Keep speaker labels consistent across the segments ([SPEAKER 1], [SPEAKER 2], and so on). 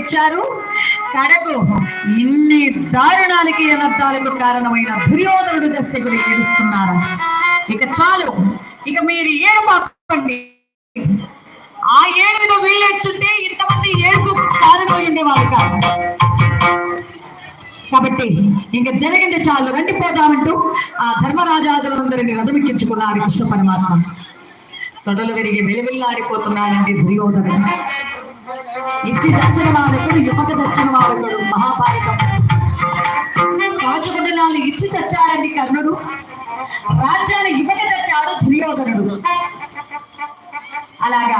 [SPEAKER 1] తెచ్చారు కడకు. ఇన్ని దారుణాలకి అనర్థాలకు కారణమైన దుర్యోధనుడు చేస్తే ఏడుస్తున్నారు. ఇక చాలు. ఇక మీరు ఏడు మాకండి ఆ ఏడు వీళ్ళొచ్చుంటే ఇంతమంది ఏడుపు కారణమై ఉండేవాళ్ళు కాదు. కాబట్టి ఇంకా జరిగింది చాలు. రండి పోదామంటూ ఆ ధర్మరాజాదులందరినీ రథమిక్కించుకున్నాడు కృష్ణ పరమాత్మ. తొడలు విరిగి వెలువెల్లాడిపోతున్నాడండి దుర్యోధనుడు. ఇచ్చి దచ్చిన వాడకుడు యువక దచ్చిన వాడకుడు మహాపారకం కవచకుండలాలు ఇచ్చి చచ్చారండి కర్ణుడు. రాజ్యాన్ని యువక తెచ్చాడు దుర్యోధనుడు. అలాగా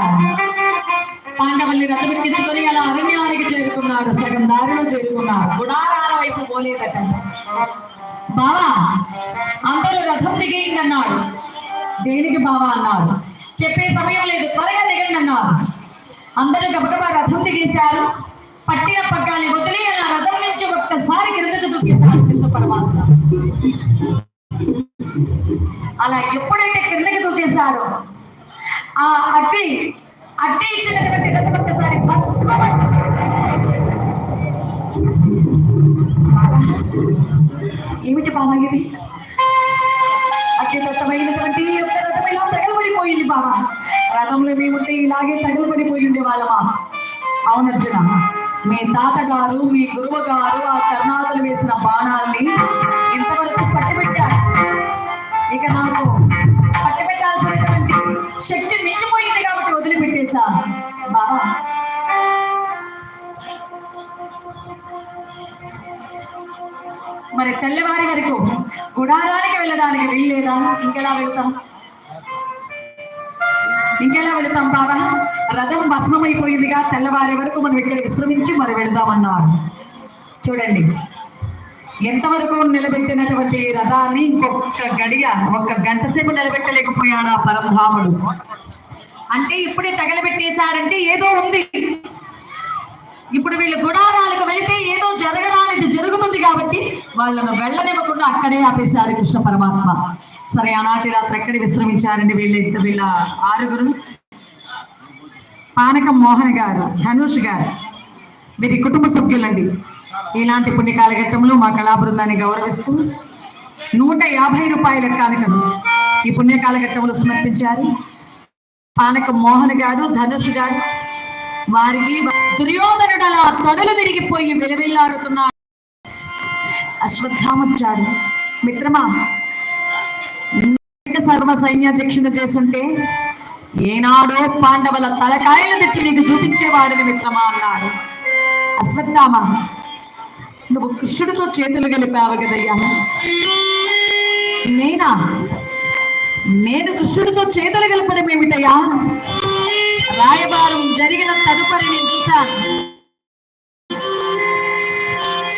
[SPEAKER 1] పాండవుల్ని రథమెక్కించుకొని అలా అరణ్యానికి చేరుకున్నాడు సగం దారిలో చేరుకున్నాడు. గుడారాల వైపు పోలేదట. బావా అందరూ రథం దిగేయండి అన్నాడు. దేనికి బావా అన్నాడు. చెప్పే సమయం లేదు త్వరగా దిగండి అన్నాడు. అందరూ గబగబా రథం దిగేశారు పట్టిన పగ్గాలి వదిలి అలా రథం నుంచి ఒక్కసారి కిందకు దూకేశాడు కృష్ణ పరమాత్మ. అలా ఎప్పుడైతే కిందకి దూకేశారో ఆ అట్టి అట్టి ఇచ్చినటువంటి రథం ఒక్కసారి ఏమిటి బాబా ఇది? అత్యున్నతమైనటువంటి యొక్క రథం ఇలా తగలబడిపోయింది బాబా రథంలో మేముంటే ఇలాగే తగలబడిపోయింది వాళ్ళమా? అవునర్జున మీ తాతగారు మీ గురువు గారు ఆ కర్ణాదులు వేసిన బాణాల్ని ఇంతవరకు పట్టుబెట్టారు. ఇక నాకు పట్టుబెట్టాల్సినటువంటి శక్తి మించిపోయింది కాబట్టి వదిలిపెట్టేశా. బాబా మరి తెల్లవారి వరకు గుడారానికి వెళ్ళడానికి వీల్లేదా? ఇంకెలా వెళ్తాం? ఇంకెలా వెళతాం బాబా? రథం భస్మమైపోయిందిగా తెల్లవారే వరకు మనం ఇక్కడ విశ్రమించి మరి వెళదామన్నాడు చూడండి ఎంతవరకు నిలబెట్టినటువంటి రథాన్ని ఇంకొక గడియ ఒక గంట సేపు నిలబెట్టలేకపోయాడు ఆ పరమధాముడు. అంటే ఇప్పుడే తగలబెట్టేశారంటే ఏదో ఉంది. ఇప్పుడు వీళ్ళు గుడారాలకు వెళితే ఏదో జరగడానికి జరుగుతుంది కాబట్టి వాళ్ళను వెళ్ళనివ్వకుండా అక్కడే ఆపేశారు కృష్ణ పరమాత్మ. సరే ఆనాటి రాత్రి ఎక్కడ విశ్రమించారండి వీళ్ళ ఇద్దరు వీళ్ళ ఆరుగురు? పానకం మోహన్ గారు ధనుష్ గారు వీరి కుటుంబ సభ్యులండి. ఇలాంటి పుణ్య కాలఘట్టంలో మా కళా బృందాన్ని గౌరవిస్తూ నూట యాభై రూపాయల కానుకను ఈ పుణ్య కాలఘట్టంలో సమర్పించారు. పానక మోహన్ గారు ధనుష్ గారు వారికి దుర్యోధనుడు అలా తొడలు విరిగిపోయి విలవిల్లాడుతున్నాడు అశ్వత్థామొచ్చాడు మిత్రమా సర్వ సైన్యాధ్యక్షుడు చేస్తుంటే ఏనాడో పాండవుల తలకాయలు తెచ్చి నీకు చూపించేవాడిని మిత్రమా అన్నాడు. అశ్వత్థామ నువ్వు కృష్ణుడితో చేతులు గెలిపావు కదయ్యా. నేనా? నేను కృష్ణుడితో చేతులు గెలపడం ఏమిటయ్యా? రాయబారం జరిగిన తదుపరి నేను చూశాను.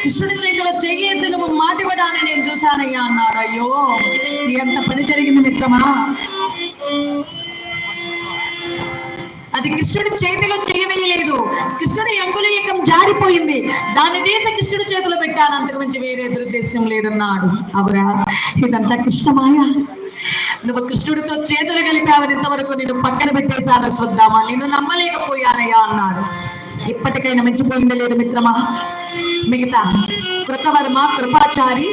[SPEAKER 1] కృష్ణుడి చేతిలో చెయ్యేసి నువ్వు మాటివ్వడాన్ని నేను చూశానయ్యా అన్నాడు. అయ్యో ఎంత పని జరిగింది మిత్రమా? అది కృష్ణుడి చేతిలో చేయవేయలేదు. కృష్ణుడి అంగుళీయకం జారిపోయింది. దాని దేశ కృష్ణుడి చేతిలో పెట్టాను అంతకు మించి వేరే దురుద్దేశం లేదన్నాడు. అవురా ఇదంతా కృష్ణమాయ? నువ్వు కృష్ణుడితో చేతులు కలిపావని ఇంతవరకు నేను పక్కన పెట్టేశాను శ్రద్ధామా? నేను నమ్మలేకపోయానయ్యా అన్నాడు. ఇప్పటికైనా మించిపోయింది లేదు మిత్రమా? మిగతా కృతవర్మ కృపాచారి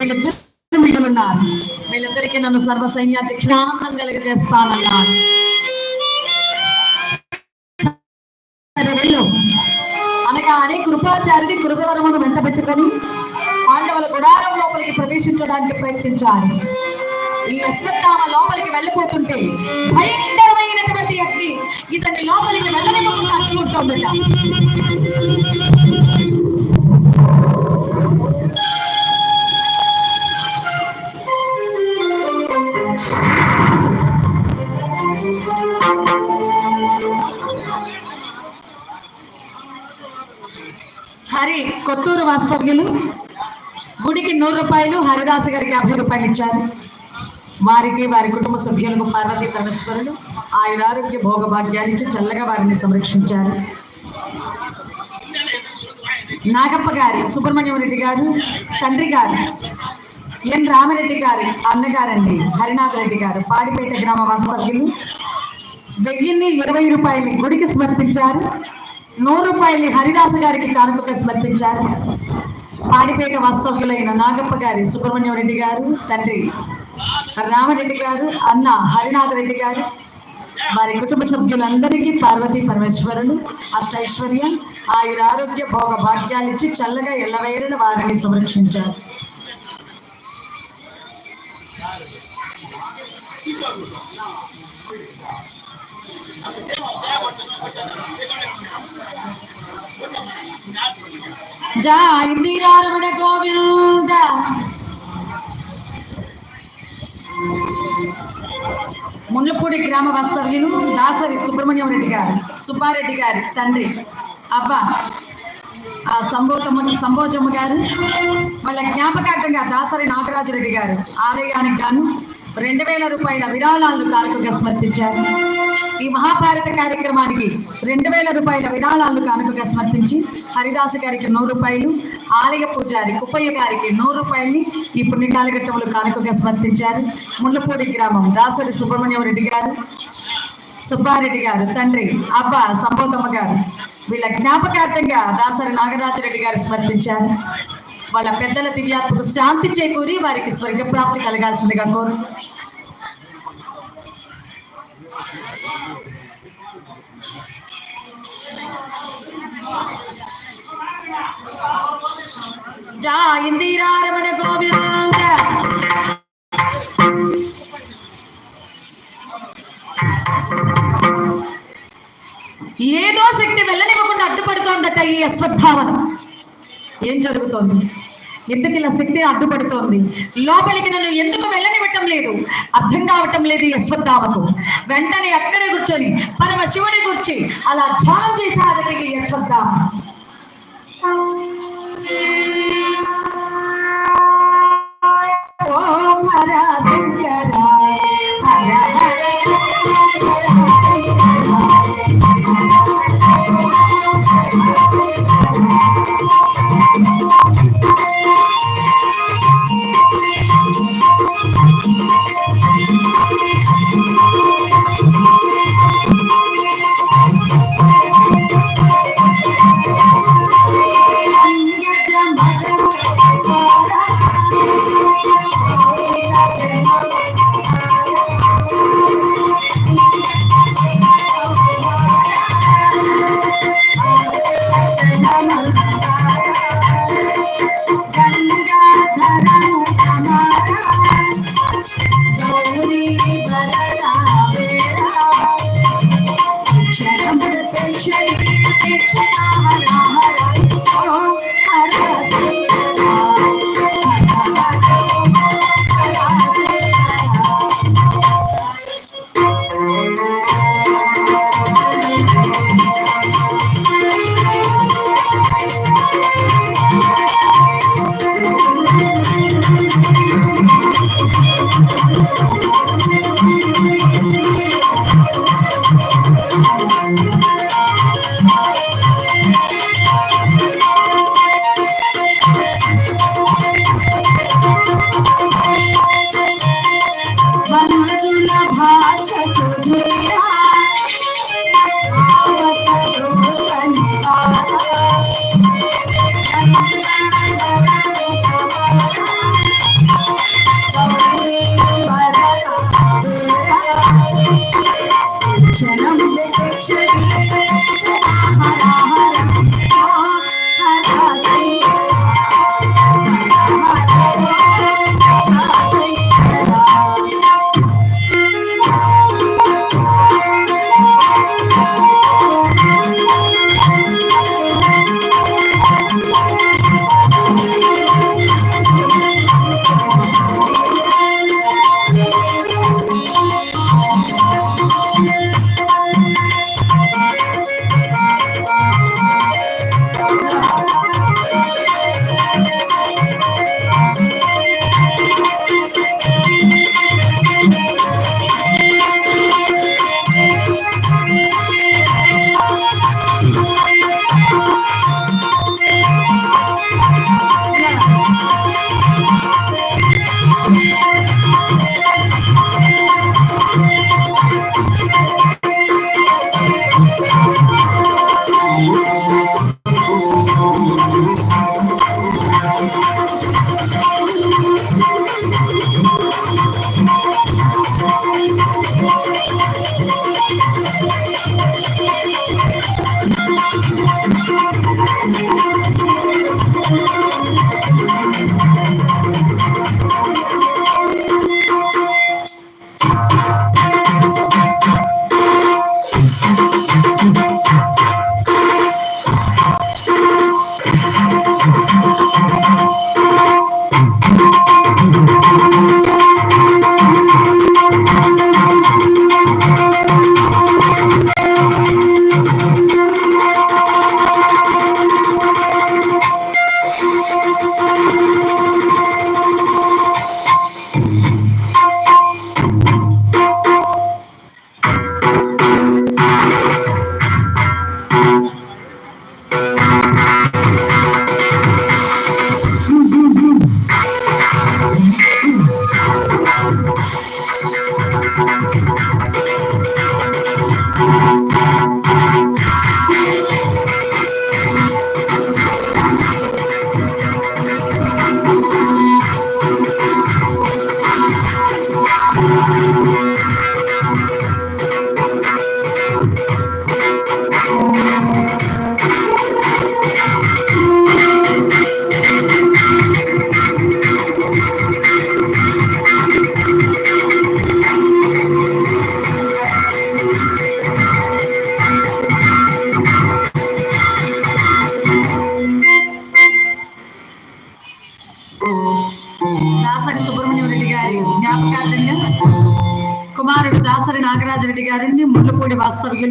[SPEAKER 1] వీళ్ళిద్దరు మిగులున్నారు వీళ్ళిద్దరికీ నన్ను సర్వ సైన్యాధ్యక్షుడు ఆనందం కలిగజేస్తానన్నాడు సరే వెళ్ళు. అనగానే కృపాచారిని కృతవరమును వెంట పెట్టుకొని పాండవుల గుడారం లోపలికి ప్రవేశించడానికి ప్రయత్నించారు ఈ అశ్వత్థామ లోపలికి వెళ్ళిపోతుంటే భయంకర భయంకరమైనటువంటి అగ్ని ఇతని లోపలికి వెళ్ళనివ్వకుండా అడ్డుకుంటోందట హరి కొత్తూరు వాస్తవ్యులు గుడికి నూరు రూపాయలు హరిదాసు గారికి యాభై రూపాయలు ఇచ్చారు. వారికి వారి కుటుంబ సభ్యులకు పార్వతీ పరమేశ్వరులు ఆయురారోగ్య భోగభాగ్యాలు ఇచ్చి చల్లగా వారిని సంరక్షించారు. నాగప్ప గారి సుబ్రహ్మణ్యం రెడ్డి గారు తండ్రి గారు ఎన్ రామరెడ్డి గారి అన్నగారండి హరినాథ్ రెడ్డి గారు పాడిపేట గ్రామ వాస్తవ్యులు. వెయ్యిన్ని ఇరవై రూపాయలు గుడికి సమర్పించారు. నూరు రూపాయలు హరిదాసు గారికి కానుకగా సమర్పించారు. పాడిపేట వాస్తవ్యులైన నాగప్ప గారి సుబ్రహ్మణ్యం రెడ్డి గారు తండ్రి రామరెడ్డి గారు అన్న హరినాథ రెడ్డి గారు వారి కుటుంబ సభ్యులందరికీ పార్వతీ పరమేశ్వరులు అష్టైశ్వర్య ఆయుర ఆరోగ్య భోగ భాగ్యాలు ఇచ్చి చల్లగా ఎల్లవేరున వారిని సంరక్షించారు. జా ఇందిరారమణ గోవింద. ముండ్లపూడి గ్రామ వాస్తవ్యులు దాసరి సుబ్రహ్మణ్యం రెడ్డి గారు సుబ్బారెడ్డి గారి తండ్రి అబ్బా ఆ సంబోధము సంబోజమ్మ గారు వాళ్ళ జ్ఞాపకార్థంగా దాసరి నాగరాజు రెడ్డి గారు ఆలయానికి గాను రెండు వేల రూపాయల విరాళాలను కానుకగా సమర్పించారు. ఈ మహాభారత కార్యక్రమానికి రెండు వేల రూపాయల విరాళాలను కానుకగా సమర్పించి హరిదాసు గారికి నూరు రూపాయలు ఆలయ పూజారి కుప్పయ్య గారికి నూరు రూపాయలని ఈ పుణ్యకాలఘట్టములు కానుకగా సమర్పించారు. ముళ్ళపూడి గ్రామం దాసరి సుబ్రహ్మణ్యం రెడ్డి గారు సుబ్బారెడ్డి గారు తండ్రి అబ్బా సంబోధమ్మ గారు వీళ్ళ జ్ఞాపకార్థంగా దాసరి నాగరాజరెడ్డి గారు సమర్పించారు. వాళ్ళ పెద్దల దివ్యాత్మకు శాంతి చేకూరి వారికి స్వర్గప్రాప్తి కలగాల్సిందిగా కోరు. జా ఇందిరారమణ గోవింద. ఏదో శక్తి వెళ్ళనివ్వకుండా అడ్డుపడుతోందట ఈ అశ్వత్థావనం ఏం జరుగుతోంది? ఎందుకు ఇలా శక్తి అడ్డుపడుతోంది. లోపలికి నన్ను ఎందుకు వెళ్ళనివ్వటం లేదు? అర్థం కావటం లేదు ఈ వెంటనే అక్కడే కూర్చొని పరమ శివుడి కూర్చి అలా ధ్యానం చేసి ఈ అశ్వత్థామ ఓం హర Thank you.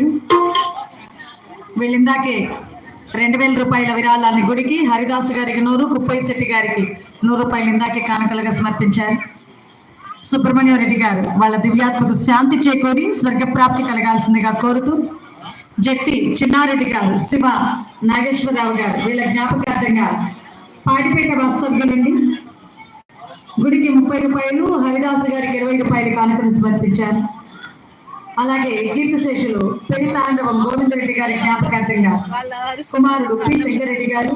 [SPEAKER 1] ముళ్ళపూడి వాస్తవ్యులు వీళ్ళిందాకే రెండు వేల రూపాయల విరాళాన్ని గుడికి హరిదాసు గారికి నూరు కుప్పయ్య శెట్టి గారికి నూరు రూపాయలు ఇందాకే కానుకలుగా సమర్పించారు. సుబ్రహ్మణ్యం రెడ్డి గారు వాళ్ళ దివ్యాత్మక శాంతి చేకూరి స్వర్గప్రాప్తి కలగాల్సిందిగా కోరుతూ జట్టి చిన్నారెడ్డి గారు శివ నాగేశ్వరరావు గారు వీళ్ళ జ్ఞాపకార్థంగా పాడిపేట వాస్తవ్యులండి గుడికి ముప్పై రూపాయలు హరిదాసు గారికి ఇరవై రూపాయలు కానుకలు సమర్పించారు. అలాగే కీర్తిశేషులు పెరితాండవం గోవిందరెడ్డి గారి జ్ఞాపకార్థంగా కుమారుడు పి. శంకరెడ్డి గారు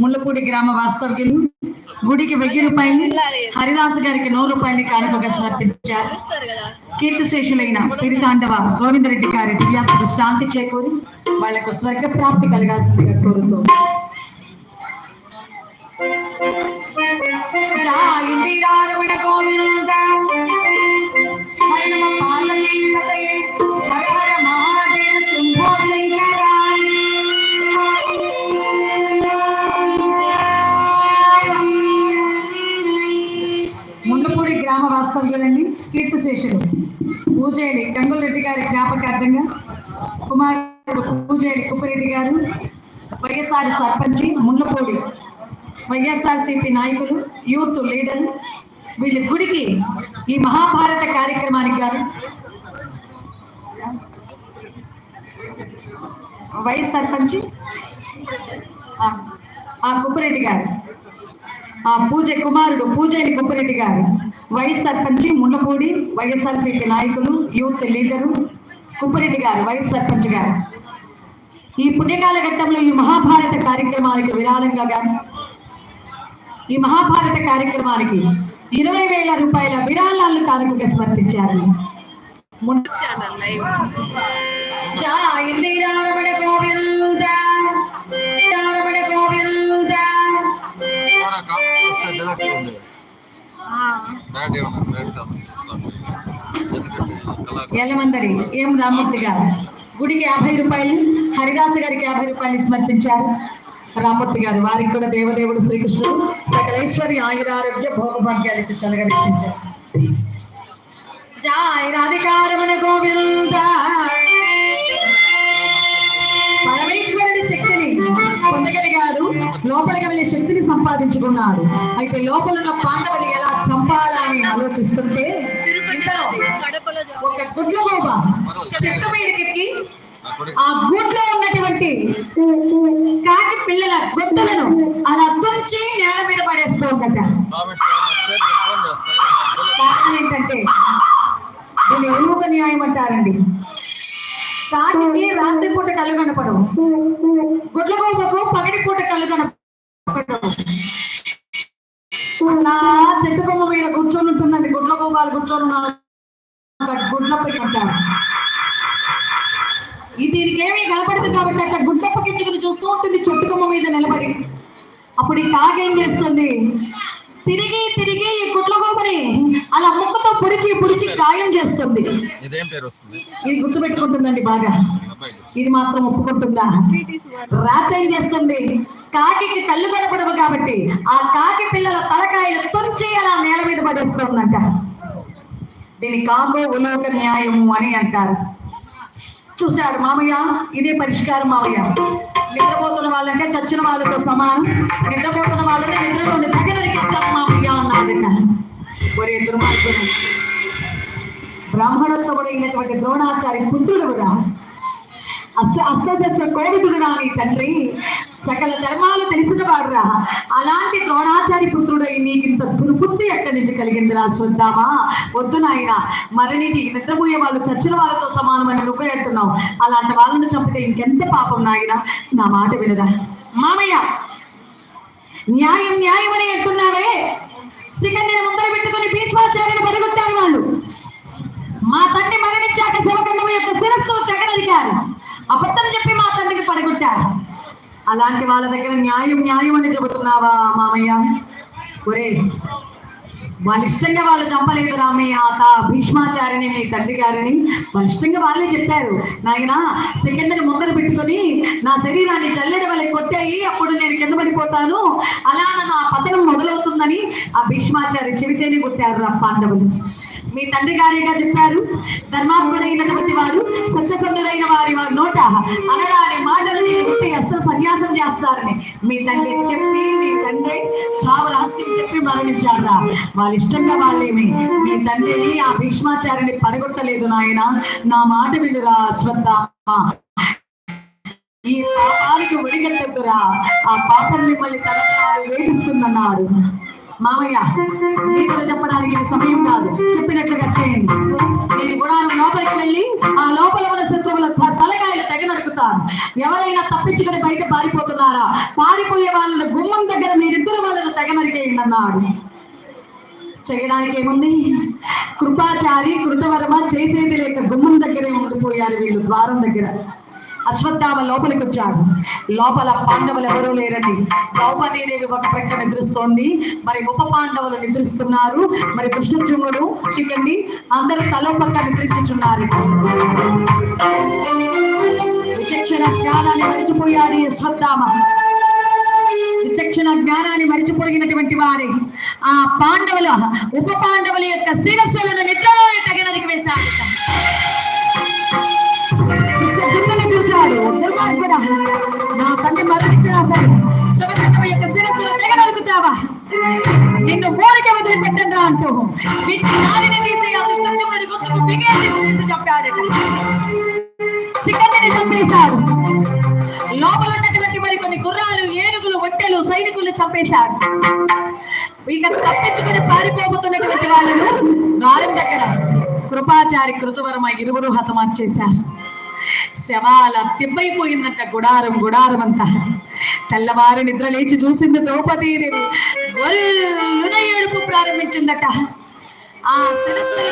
[SPEAKER 1] ముళ్ళపూడి గ్రామ వాస్తవ్యులు గుడికి వెయ్యి రూపాయలు హరిదాసు గారికి నూరు రూపాయలు కానుకగా సమర్పించారు. కీర్తిశేషులైన పెరితాండవ గోవిందరెడ్డి గారి దివ్యాత్మకు శాంతి చేకూరి వాళ్ళకు స్వర్గ ప్రాప్తి కలగాల్సిందిగా కోరుతూ. జాయిందిరారమణ గోవింద హర నమ సభ్యులని కీర్తి కీర్తిశేషులు పూజేరి గంగులరెడ్డి గారి జ్ఞాపకార్థంగా కుమారుడు పూజేరి కుప్పరెడ్డి గారు వైఎస్ఆర్ సర్పంచి ముళ్ళపూడి వైఎస్ఆర్సిపి నాయకులు యూత్ లీడర్ వీళ్ళ గుడికి ఈ మహాభారత కార్యక్రమానికి గారు వైఎస్ సర్పంచి ఆ, ఆ కుప్పరెడ్డి గారు ఆ పూజ కుమారుడు పూజని కుప్పరెడ్డి గారు. వైఎస్ సర్పంచి ముండపూడి వైఎస్ఆర్సీపీ నాయకులు యూత్ లీడరు కుప్పరెడ్డి గారు వైఎస్ సర్పంచ్ గారు. ఈ పుణ్యకాల ఘట్టంలో ఈ మహాభారత కార్యక్రమానికి విరాళంగా గాను ఈ మహాభారత కార్యక్రమానికి ఇరవై వేల రూపాయల విరాళాలను కానుకగా సమర్పించారు. గోవింద శ్రీరామణ గోవింద.
[SPEAKER 2] ఎలమందరి ఏం
[SPEAKER 1] ఎల్లమందరి రామూర్తి గారు? గుడికి యాభై రూపాయలు హరిదాస్ గారికి యాభై రూపాయలు సమర్పించారు. రామూర్తి గారు వారికి కూడా దేవదేవుడు శ్రీకృష్ణుడు సకలేశ్వరి ఆయురారోగ్య భోగభాగ్యాలు ఇచ్చి చలగరించారు జై రాధికారమణ గోవింద. పొందగలిగాడు లోపలికి వెళ్ళే శక్తిని సంపాదించుకున్నాడు అయితే లోపల ఉన్న పాండవులు ఎలా చంపాలా అని ఆలోచిస్తుంటే
[SPEAKER 3] తిరుపతి
[SPEAKER 1] ఒక గుడ్లగోబ చెట్టు మీదకెక్కి ఆ గూట్లో ఉన్నటువంటి కాకి పిల్లల గొంతులను అలా తుంచి నేల మీద పడేస్తూ ఉండట కారణం ఏంటంటే దీన్ని ఎలుక న్యాయం అంటారండి. కాకికి రాత్రి పూట కళ్ళు కనపడవు. గుడ్లగోబకు పగటి పూట కళ్ళు కనపడవు. చెట్టు కొమ్మ మీద కూర్చొని ఉంటుందండి. గుడ్ల గోపాలు కూర్చొని ఉన్నారు. గుడ్లప్పకి అంటారు. ఇది దీనికి ఏమీ కనపడదు కాబట్టి అట్లా గుడ్లప్పకించుకుని చూస్తూ ఉంటుంది. చెట్టు కొమ్మ మీద నిలబడి. అప్పుడు ఈ కాకి చేస్తుంది? తిరిగి తిరిగి ఈ గోపని అలా ముక్కతో పొడిచి పొడిచి గాయం చేస్తుంది.
[SPEAKER 2] ఇదేం
[SPEAKER 1] ఇది గుర్తుపెట్టుకుంటుందండి బాగా. ఇది మాత్రం ఒప్పుకుంటుందా. రాత్రి ఏం చేస్తుంది? కాకి కళ్ళు కనపడవు కాబట్టి ఆ కాకి పిల్లల తలకాయలు తుంచి అలా నేల మీద పడేస్తుందంట. దీని కాకు ఉలోక న్యాయము అని అంటారు. చూశాడు మామయ్య? ఇదే పరిష్కారం మామయ్య. నిద్రపోతున్న వాళ్ళంటే చచ్చిన వాళ్ళతో సమానం. నిద్రపోతున్న వాళ్ళని నిద్రలో తగినరికి మామయ్య అన్నాడట ఒరే దుర్మార్గుడు బ్రాహ్మణోత్తముడైనటువంటి ద్రోణాచారి పుత్రుడు కూడా. అస్త అస్తశస్త్ర కోవిదుడు నీ తండ్రి. సకల ధర్మాలు తెలిసిన వాడురా. అలాంటి ద్రోణాచారి పుత్రుడై నీకు ఇంత దుర్బుద్ధి ఎక్కడి నుంచి కలిగింది రా శ్రద్ధామా వద్దు నాయన. మరణించి నిద్రపోయే వాళ్ళు చచ్చిన వాళ్ళతో సమానమని నువ్వే అంటున్నావు. అలాంటి వాళ్ళని చంపితే ఇంకెంత పాపం నాయన? నా మాట వినరా? మామయ్య! న్యాయం న్యాయం అని అంటున్నావే? సికండిని ముందర పెట్టుకుని భీష్మాచార్యులు పడగొట్టారు వాళ్ళు. మా తండ్రి మరణించాక శివకండము యొక్క శిరస్సు తెగనరికారు అబద్ధం చెప్పి మా తండ్రికి పడగొట్టారు అలాంటి వాళ్ళ దగ్గర న్యాయం న్యాయం అని చెబుతున్నావా మామయ్య? ఒరే బలిష్టంగా వాళ్ళు చంపలేదు రామయ్య తా భీష్మాచార్యని మీ తండ్రి గారిని. బలిష్టంగా వాళ్ళే చెప్పారు. నాయన సెకండ్ని ముందర పెట్టుకొని నా శరీరాన్ని జల్లెడ వాళ్ళకి కొట్టాయి అప్పుడు నేను కింద పడిపోతాను. అలా నా పతనం మొదలవుతుందని ఆ భీష్మాచార్య చెబితేనే కొట్టారు రా పాండవులు. మీ తండ్రి గారేగా చెప్పారు. ధర్మాత్ముడైనటువంటి వారు సత్యసంధుడైన వారి వారి నోట అనరాని మాటలు నేను అస్సలు సన్యాసం చేస్తారని మీ తండ్రి చెప్పి మీ తండ్రి చావు రహస్యం చెప్పి మరణించారా వాళ్ళ ఇష్టంగా వాళ్ళేమి? మీ తండ్రిని ఆ భీష్మాచార్యని పడగొట్టలేదు నాయన. నా మాట వినురా అశ్వత్థామ ఈ పాపానికి ఒడిగట్టదురా ఆ పాపం మిమ్మల్ని తరతరాలు వేధిస్తుందన్నాడు మామయ్య నీతులు చెప్పడానికి ఇది సమయం కాదు. చెప్పినట్లుగా చేయండి. నేను గుడారం లోపలికి వెళ్ళి ఆ లోపల ఉన్న శత్రువుల తలగాయలు తలకాయలు తెగ నరుకుతాను ఎవరైనా తప్పించుకొని బయట పారిపోతున్నారా? పారిపోయే వాళ్ళను గుమ్మం దగ్గర మీరిద్దరు వాళ్ళని తెగ నరికేయండి అన్నాడు. చేయడానికి ఏముంది? కృపాచారి కృతవర్మ చేసేది లేక గుమ్మం దగ్గరే ఉండిపోయారు వీళ్ళు ద్వారం దగ్గర. అశ్వత్థామ లోపలికి వచ్చాడు. లోపల పాండవులు ఎవరూ లేరండి. ద్రౌపదీదేవి ఒక ప్రక్క నిద్రిస్తోంది. మరి ఉప పాండవులు నిద్రిస్తున్నారు. మరి దుష్టజుమ్ముడు చికండి అందరూ తలో పక్క నిద్రించుచున్నారు. విచక్షణ జ్ఞానాన్ని మరిచిపోయాడు అశ్వత్థామ విచక్షణ జ్ఞానాన్ని మరిచిపోయినటువంటి వారి. ఆ పాండవుల ఉప పాండవుల యొక్క శిరస్సులను నిద్రలో తగినరికి వేశారు చూశారు చూశాడు దుర్మార్గుడా నా తండ్రి మరణించినా సరే శివచంద్ర యొక్క శిరస్సును తెగనరుకుతావా నిన్ను ఊరికే వదిలిపెట్టండి అంటూ వీటి తీసి ఆ దుష్టజముడి బిగేసి తీసి చంపాడట సికందిని చంపేశాడు. లోపల ఉన్నటువంటి మరి కొన్ని గుర్రాలు ఏనుగులు ఒట్టెలు సైనికులు చంపేశాడు. ఇక తప్పించుకుని పారిపోబోతున్నటువంటి వాళ్ళను వారం దగ్గర కృపాచారి కృతవర్మ ఇరువురు హతమార్చేశారు. శవాల తిప్పైపోయిందంట గుడారం గుడారం అంతా. తెల్లవారి నిద్ర లేచి చూసింది ద్రౌపది గొల్లున ఏడుపు ప్రారంభించిందట. ఆ శిరస్సు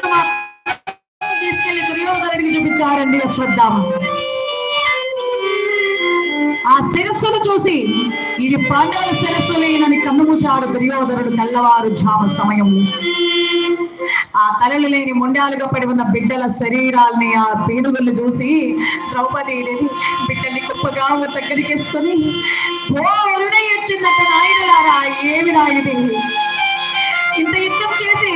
[SPEAKER 1] తీసుకెళ్ళి దుర్యోధనుడికి చూపించారండి అశ్వత్థామ. ఆ శిరస్సును చూసి ఇది పాండవుల శిరస్సులేనని కన్నుమూశాడు దుర్యోధనుడు తెల్లవారు జామ సమయం. ఆ తలలు లేని ముండాలుగా పడి ఉన్న బిడ్డల శరీరాల్ని ఆ పీనుగుల్ని చూసి ద్రౌపది బిడ్డల్ని గొప్పగా దగ్గరికేసుకొని దగ్గరికి వేసుకొని ఓ అరుణై ఏమి నాయుడి ఇంత యుద్ధం చేసి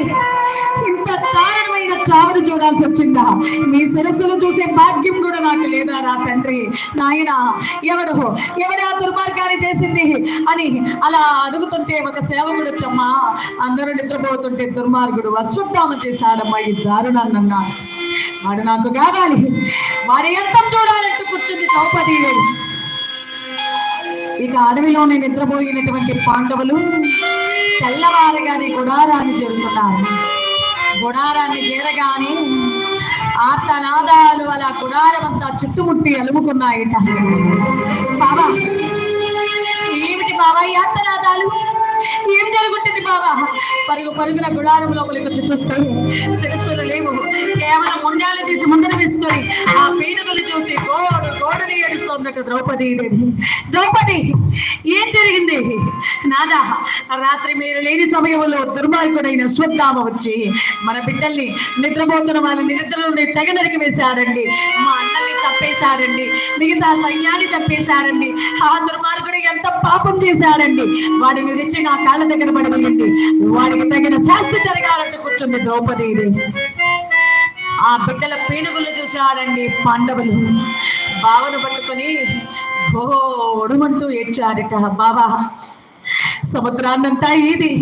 [SPEAKER 1] దారుణమైన చావును చూడాల్సి వచ్చిందా? మీ శిరస్సును చూసే భాగ్యం కూడా నాకు లేదా నా తండ్రి? నాయన ఎవడు? ఎవడా దుర్మార్గాన్ని చేసింది? అని అలా అడుగుతుంటే ఒక సేవకుడు వచ్చమ్మా అందరూ నిద్రపోతుంటే దుర్మార్గుడు అశ్వత్థామ చేశాడమ్మా ఈ దారుణాన్ని అన్నాడు వాడు నాకు కావాలి. వాడి ఎంతం చూడాలంటూ కూర్చుంది ద్రౌపది ఇక అడవిలోనే నిద్రపోయినటువంటి పాండవులు తెల్లవారగానే గుడారాన్ని చేరుకున్నారు. గుడారాన్ని చేరగానే ఆర్తనాదాలు అలా గుడారం అంతా చుట్టుముట్టి అలుముకున్నాయట బాబా ఏమిటి బాబా ఈ ఆర్తనాదాలు? ఏం జరుగుతుంది బాబా పరుగు పరుగున గుడారం లోపలికి వచ్చి చూస్తాడు శిరస్సులు లేవు. కేవలం ముండాలు తీసి ముందర వేసుకొని ఆ పీనుగులు చూసి గోడు గోడని ఏడుస్తోందట ద్రౌపది దేవి ద్రౌపది ఏం జరిగింది? నాదా రాత్రి మీరు లేని సమయంలో దుర్మార్గుడైన అశ్వత్థామ వచ్చి మన బిడ్డల్ని నిద్రపోతున్న వాళ్ళని నిద్ర నుండి తెగ నరికి వేశాడండి. మా అన్నల్ని చంపేశారండి మిగతా సైన్యాన్ని చంపేశారండి ఆ దుర్మార్గుడు ఎంత పాపం చేశారండి వాడిని తెచ్చి నా కాళ్ళ దగ్గర పడవలండి వాడికి తగిన శాస్తి జరగాలంటూ కూర్చుంది ద్రౌపది ఆ బిడ్డల పీనుగులు చూశాడండి పాండవులు. బావను పట్టుకొని ఓడుమంటూ ఏడ్చారట బాబా సముద్రాన్నంతా ఇది.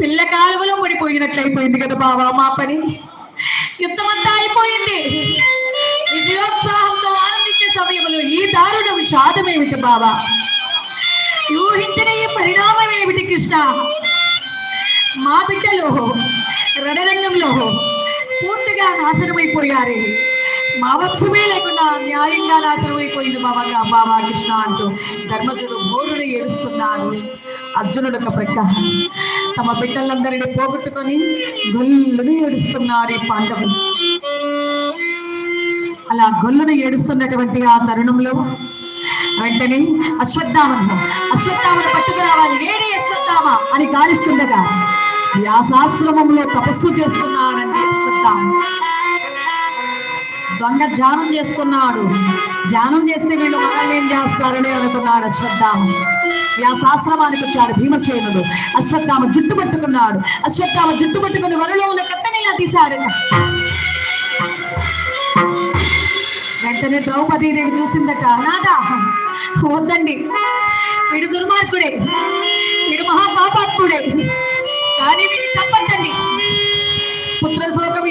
[SPEAKER 1] పిల్ల కాలువలో పడిపోయినట్లయిపోయింది కదా బావా మా పని. యుద్ధమంతా అయిపోయింది. నిరుత్సాహంతో ఆనందించే సమయంలో ఈ దారుణ విషాదం ఏమిటి బావా? ఊహించిన ఈ పరిణామం ఏమిటి కృష్ణ? మా బిడ్డలో రణరంగంలో పూర్తిగా నాశనమైపోయారు. మా లేకుండా న్యాయంగా నాశనమైపోయింది బాబా బాబా కృష్ణ అంటూ ధర్మజుడు బోరుడు ఏడుస్తున్నాడు. అర్జునుడు ఒక ప్రక్క తమ బిడ్డలందరినీ పోగొట్టుకొని గొల్లుని ఏడుస్తున్నారు ఈ పాండవులు. అలా గొల్లును ఏడుస్తున్నటువంటి ఆ తరుణంలో వెంటనే అశ్వత్థామను అశ్వత్థామను పట్టుకురావాలి. ఏడే అశ్వత్థామ అని గాలిస్తుండగా వ్యాసాశ్రమంలో తపస్సు చేస్తున్నాడండి అశ్వత్థామ. దొంగ ధ్యానం చేస్తున్నాడు. ధ్యానం చేస్తే వీళ్ళు మనల్ని ఏం చేస్తారని అనుకున్నాడు అశ్వత్థామ. వ్యాసాశ్రమానికి వచ్చాడు భీమసేనుడు. అశ్వత్థామ జుట్టు పట్టుకున్నాడు. అశ్వత్థామ జుట్టు పట్టుకుని వరలో ఉన్న కట్టని తీశాడు. వెంటనే ద్రౌపదీదేవి చూసిందట నాట వద్దండి. వీడు దుర్మార్గుడే. వీడు మహాపాపాత్ముడే. కానీ వీడిని చంపద్దండి.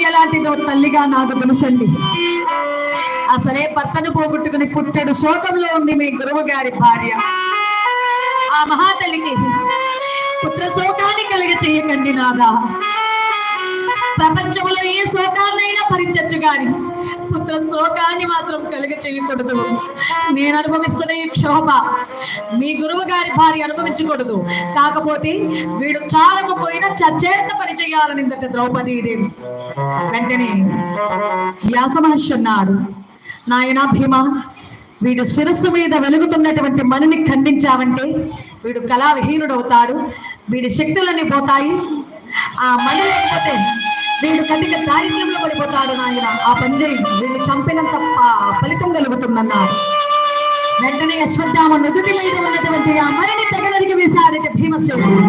[SPEAKER 1] ఎలాంటిదో తల్లిగా నాకు తెలుసండి. అసలే భర్తను పోగొట్టుకుని పుట్టడు శోకంలో ఉంది మీ గురువు గారి భార్య. ఆ మహాతల్లికి పుత్ర శోకాన్ని కలిగ చేయకండి నాదా ప్రపంచంలో ఏ శోకాన్నైనా భరించచ్చు గాని పుత్ర శోకాన్ని మాత్రం కలుగ చేయకూడదు. నేను అనుభవిస్తున్న ఈ క్షోభ మీ గురువు గారి భార్య అనుభవించకూడదు. కాకపోతే వీడు చాలకపోయినా చచేత పని చేయాలనిందట ద్రౌపదీదేవి వెంటనే వ్యాస మహర్షి అన్నాడు నాయనా భీమా వీడు శిరస్సు మీద వెలుగుతున్నటువంటి మనిని ఖండించావంటే వీడు కళావిహీనుడవుతాడు. వీడి శక్తులన్నీ పోతాయి. ఆ మని లేకపోతే వీడు కటిక దారిద్ర్యంలో పడిపోతాడు నాయన. ఆ పంజరి వీడిని చంపినంత ఫలితం కలుగుతుందన్నారు. వెంటనే అశ్వత్థామ నుదుటి మీద ఉన్నటువంటి ఆ మరిని తెగనరికి వేశారట భీమసేనుడు.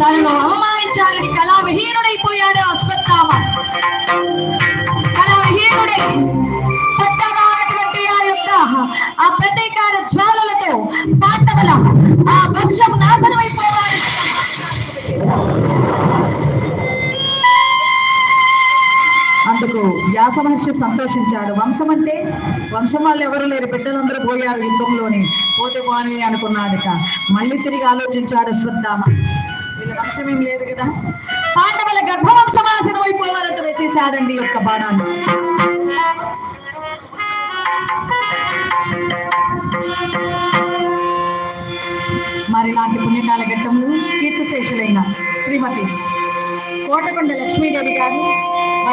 [SPEAKER 1] తనను అవమానించాలని కళావిహీనుడైపోయాడు అశ్వత్థామ కళావిహీనుడే పెద్దగానటువంటి ఆ యొక్క ఆ ప్రతీకార జ్వాలలతో పాండవుల ఆ వంశం వ్యాస మహర్షి సంతోషించాడు. వంశం అంటే వంశం వాళ్ళు ఎవరు లేరు. బిడ్డలందరూ పోయారు యుద్ధంలోనే. పోతే పోని అనుకున్నాడట. మళ్ళీ తిరిగి ఆలోచించాడు శ్రద్ధామ. వీళ్ళ వంశం ఏం లేదు కదా? పాండవుల గర్భవంశమాసనం అయిపోవాలంటూ వేసేసాడండి ఈ యొక్క బాణాలు మరి నాటి పుణ్యకాల ఘట్టములు కీర్తిశేషులైన శ్రీమతి కోటకొండ లక్ష్మీదేవి గారు